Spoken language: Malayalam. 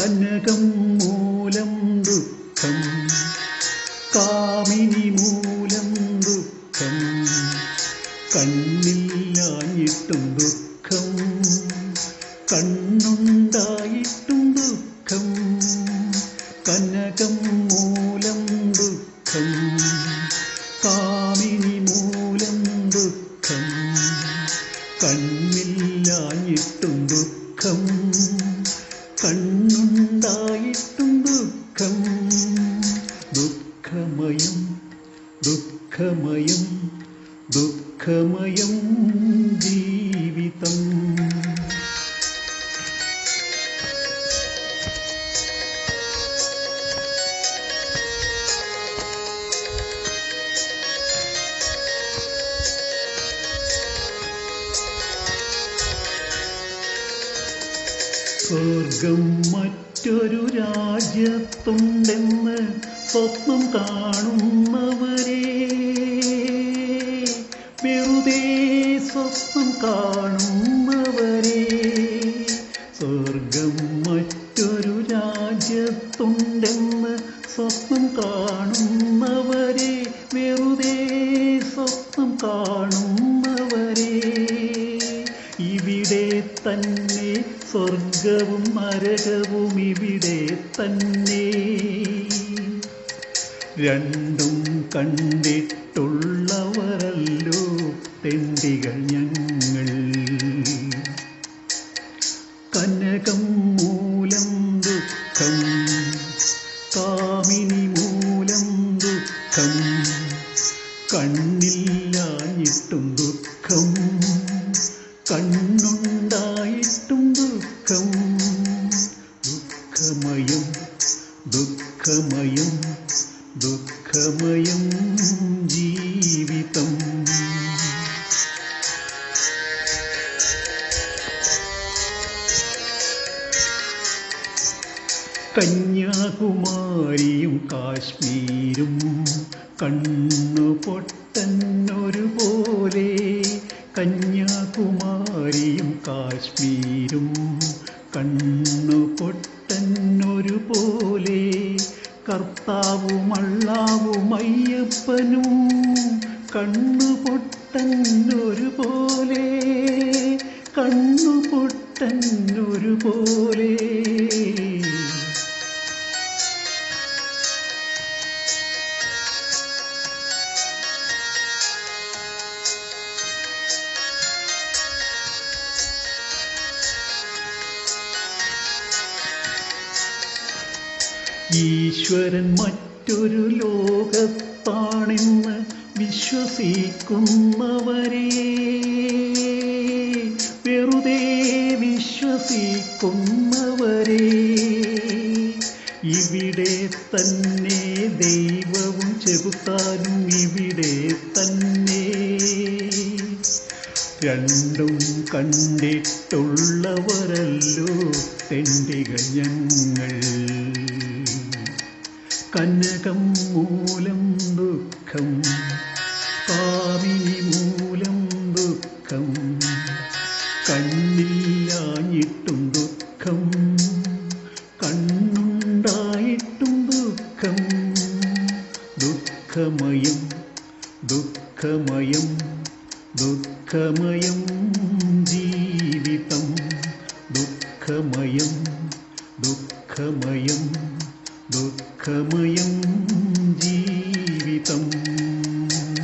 കനകം മൂലം ദുഃഖം. കാമിനി മൂലം ദുഃഖം. കണ്ണില്ലായിട്ടും ദുഃഖം. കണ്ണുണ്ടായിട്ടും ദുഃഖം. കനകം മൂലം ദുഃഖം. കാമിനി മൂലം ദുഃഖം. കണ്ണില്ലായിട്ടും ദുഃഖം. ദുഃഖം ദുഃഖമയം ദുഃഖമയം ദുഃഖമയം ജീവിതം. സ്വർഗം മറ്റൊരു രാജ്യത്തുണ്ടെന്ന് സ്വപ്നം കാണുന്നവരെ. വെറുതെ സ്വപ്നം കാണുന്നവരെ. സ്വർഗം മറ്റൊരു രാജ്യത്തുണ്ടെന്ന് സ്വപ്നം കാണുന്നവരെ. വെറുതെ സ്വപ്നം കാണുന്നവരെ. ഇവിടെ തന്നെ സ്വർഗവും നരകവും ഇവിടെ തന്നെ. രണ്ടും കണ്ടിട്ടുള്ളവരല്ലോ തെണ്ടികൾ ഞങ്ങൾ. കനകം മൂലം ദുഃഖം കാമിനി മൂലം ദുഃഖം കണ്ണില്ലാഞ്ഞിട്ടും ദുഃഖം കണ്ണുണ്ടായിട്ടും ദുഃഖമയം ദുഃഖമയം ജീവിതം. കന്യാകുമാരിയും കാശ്മീരും കണ്ണു പൊട്ടന്നൊരുപോലെ കന്യാകുമാരിയും കാശ്മീരും കണ്ണു പൊട്ടന്നൊരുപോലെ കർത്താവും അള്ളാവും അയ്യപ്പനും കണ്ണു പൊട്ടന്നൊരുപോലെ ഈശ്വരൻ മറ്റൊരു ലോകത്താണെന്ന് വിശ്വസിക്കുന്നവരെ. വെറുതെ വിശ്വസിക്കുന്നവരെ. ഇവിടെ തന്നെ ദൈവവും ചെകുത്താനും ഇവിടെ തന്നെ. രണ്ടും കണ്ടിട്ടുള്ളവരല്ലോ തെണ്ടികൾ ഞങ്ങൾ. കനകം മൂലം ദുഃഖം കാവി മൂലം ദുഃഖം കണ്ണില്ലാഞ്ഞിട്ടും ദുഃഖം കണ്ണുണ്ടായിട്ടും ദുഃഖം. ദുഃഖമയം ദുഃഖമയം ദുഃഖമയം ജീവിതം. ദുഃഖമയം ദുഃഖമയം ദുഃഖമയം ജീവിതം.